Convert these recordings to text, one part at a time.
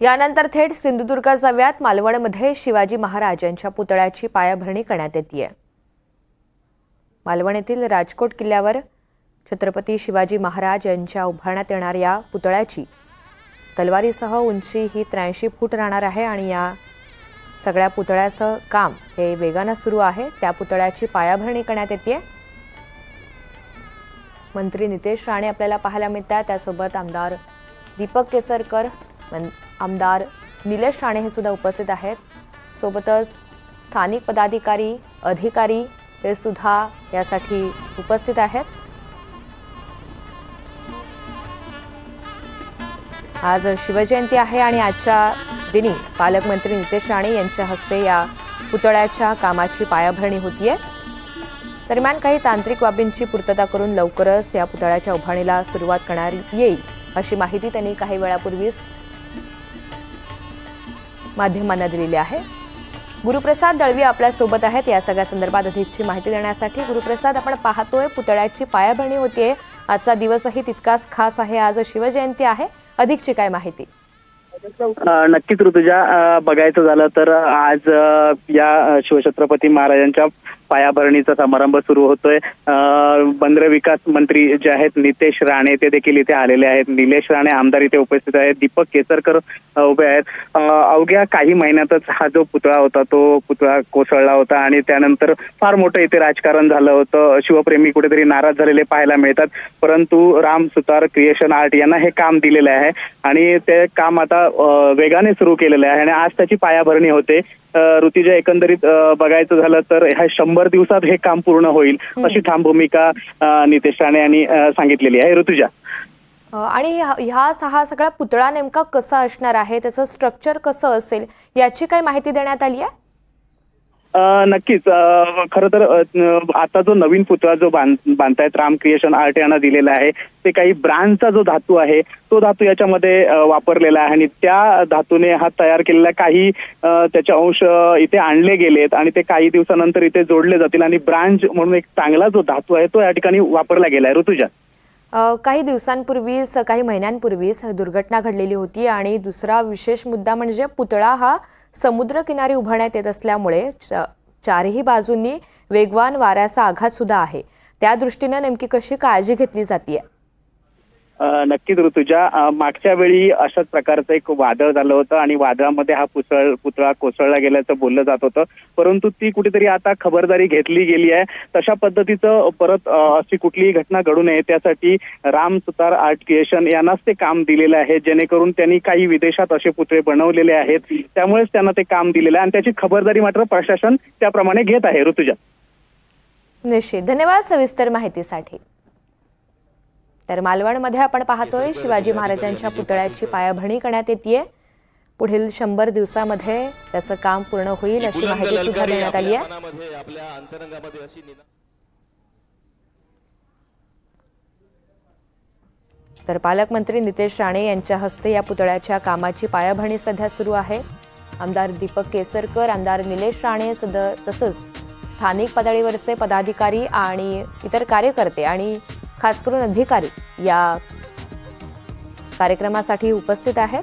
यानंतर थेट सिंधुदुर्ग जाव्यात. मालवणमध्ये शिवाजी महाराज यांच्या पुतळ्याची पायाभरणी करण्यात येते मालवण येथील राजकोट किल्ल्यावर छत्रपती शिवाजी महाराज यांच्या उभारण्यात येणाऱ्या पुतळ्याची तलवारीसह उंची ही त्र्याऐंशी फूट राहणार आहे आणि या सगळ्या पुतळ्याचं काम हे वेगानं सुरू आहे. त्या पुतळ्याची पायाभरणी करण्यात येते मंत्री नितेश राणे आपल्याला पाहायला मिळतात त्यासोबत आमदार दीपक केसरकर आमदार निलेश राणे हे सुद्धा उपस्थित आहेत. सोबतच स्थानिक पदाधिकारी अधिकारी हे सुद्धा यासाठी उपस्थित आहेत. आज शिवजयंती आहे आणि आजच्या दिनी पालकमंत्री नितेश राणे यांच्या हस्ते या पुतळ्याच्या कामाची पायाभरणी होतीये. दरम्यान काही तांत्रिक बाबींची पूर्तता करून लवकरच या पुतळ्याच्या उभारणीला सुरुवात करणार येईल अशी माहिती त्यांनी काही वेळापूर्वीच माध्यमांना दिलेली आहे. गुरुप्रसाद दळवी आपल्यासोबत आहेत. या सगळ्या संदर्भात अधिकची माहिती देण्यासाठी गुरुप्रसाद आपण पाहतोय पुतळ्याची पायाभरणी होतीये. आजचा दिवसही तितकाच खास आहे. आज शिवजयंती आहे. अधिकची काय माहिती? नक्कीच ऋतुजा बघायचं झालं तर आज या शिवछत्रपती महाराजांच्या पायाभरणीचा समारंभ सुरू होतोय. बंदर विकास मंत्री जे आहेत नितेश राणे ते देखील इथे आलेले आहेत. निलेश राणे आमदार इथे उपस्थित आहेत. दीपक केसरकर उभे आहेत. अवघ्या काही महिन्यातच हा जो पुतळा होता तो पुतळा कोसळला होता आणि त्यानंतर फार मोठं इथे राजकारण झालं होतं. शिवप्रेमी कुठेतरी नाराज झालेले पाहायला मिळतात. परंतु राम सुतार क्रिएशन आर्ट यांना हे काम दिलेलं आहे. आणि ते काम आता वेगाने सुरू केलेलं आहे. आणि आज त्याची पायाभरणी होते. ऋतुजा एकंदरीत बघायचं झालं तर ह्या शंभर दिवसात हे काम पूर्ण होईल अशी ठाम भूमिका नितेश राणे यांनी सांगितलेली आहे. ऋतुजा. आणि ह्या हा सगळा पुतळा नेमका कसा असणार आहे? त्याचं स्ट्रक्चर कसं असेल? याची काही माहिती देण्यात आली आहे? नक्कीच. खर खरं तर आता जो नवीन पुतळा जो बांध बांधतायत राम क्रिएशन आर्ट यांना दिलेला आहे ते काही ब्रांडचा जो धातू आहे तो धातू याच्यामध्ये वापरलेला आहे आणि त्या धातूने हा तयार केलेला काही त्याचे अंश इथे आणले गेलेत आणि ते काही दिवसानंतर इथे जोडले जातील आणि ब्रांच म्हणून एक चांगला जो धातू आहे तो या ठिकाणी वापरला गेला आहे ऋतुजा. काही दिवसांपूर्वीच काही महिन्यांपूर्वीच दुर्घटना घडलेली होती आणि दुसरा विशेष मुद्दा म्हणजे पुतळा हा समुद्रकिनारी उभारण्यात येत असल्यामुळे च- चारही बाजूंनी वेगवान वाऱ्याचा आघात सुद्धा आहे. त्या दृष्टीनं नेमकी कशी काळजी घेतली जाते नक्कीच ऋतुजा मागच्या वेळी अशाच प्रकारचं एक वादळ झालं होतं आणि वादळामध्ये हा पुसळ पुतळा कोसळला गेल्याचं बोललं जात होतं. परंतु ती कुठेतरी आता खबरदारी घेतली गेली आहे. तशा पद्धतीचं परत अशी कुठलीही घटना घडू नये. त्यासाठी राम सुतार आर्ट क्रिएशन यांनाच ते काम दिलेलं आहे. जेणेकरून त्यांनी काही विदेशात असे पुतळे बनवलेले आहेत. त्यामुळेच त्यांना ते काम दिलेलं आहे आणि त्याची खबरदारी मात्र प्रशासन त्याप्रमाणे घेत आहे. ऋतुजा. निश्चित. धन्यवाद सविस्तर माहितीसाठी. तर मालवणमध्ये आपण पाहतोय शिवाजी महाराजांच्या पुतळ्याची पायाभरणी करण्यात येते पुढील शंभर दिवसामध्ये त्याचं काम पूर्ण होईल अशी माहिती सुद्धा देण्यात आली आहे तर पालकमंत्री नितेश राणे यांच्या हस्ते या पुतळ्याच्या कामाची पायाभरणी सध्या सुरू आहे. आमदार दीपक केसरकर आमदार निलेश राणे सद तसंच स्थानिक पातळीवरचे पदाधिकारी आणि इतर कार्यकर्ते आणि खास करून अधिकारी या कार्यक्रमासाठी उपस्थित आहेत.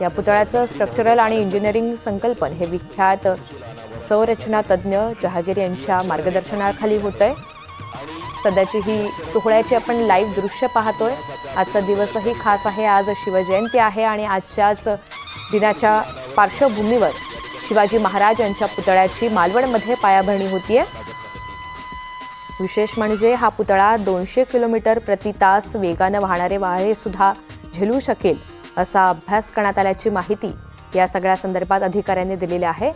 या पुतळ्याचं स्ट्रक्चरल आणि इंजिनिअरिंग संकल्पन हे विख्यात संरचना तज्ज्ञ जहागीर यांच्या मार्गदर्शनाखाली होत आहे सध्याची ही सोहळ्याची आपण लाईव्ह दृश्य पाहतोय. आजचा दिवसही खास आहे. आज शिवजयंती आहे आणि आजच्याच दिनाच्या पार्श्वभूमीवर शिवाजी महाराज यांच्या पुतळ्याची मालवणमध्ये पायाभरणी होतीये. विशेष म्हणजे हा पुतळा दोनशे किलोमीटर प्रति तास वेगानं वाहणारे वारे सुद्धा झेलू शकेल असा अभ्यास करण्यात आल्याची माहिती या सगळ्या संदर्भात अधिकाऱ्यांनी दिलेली आहे.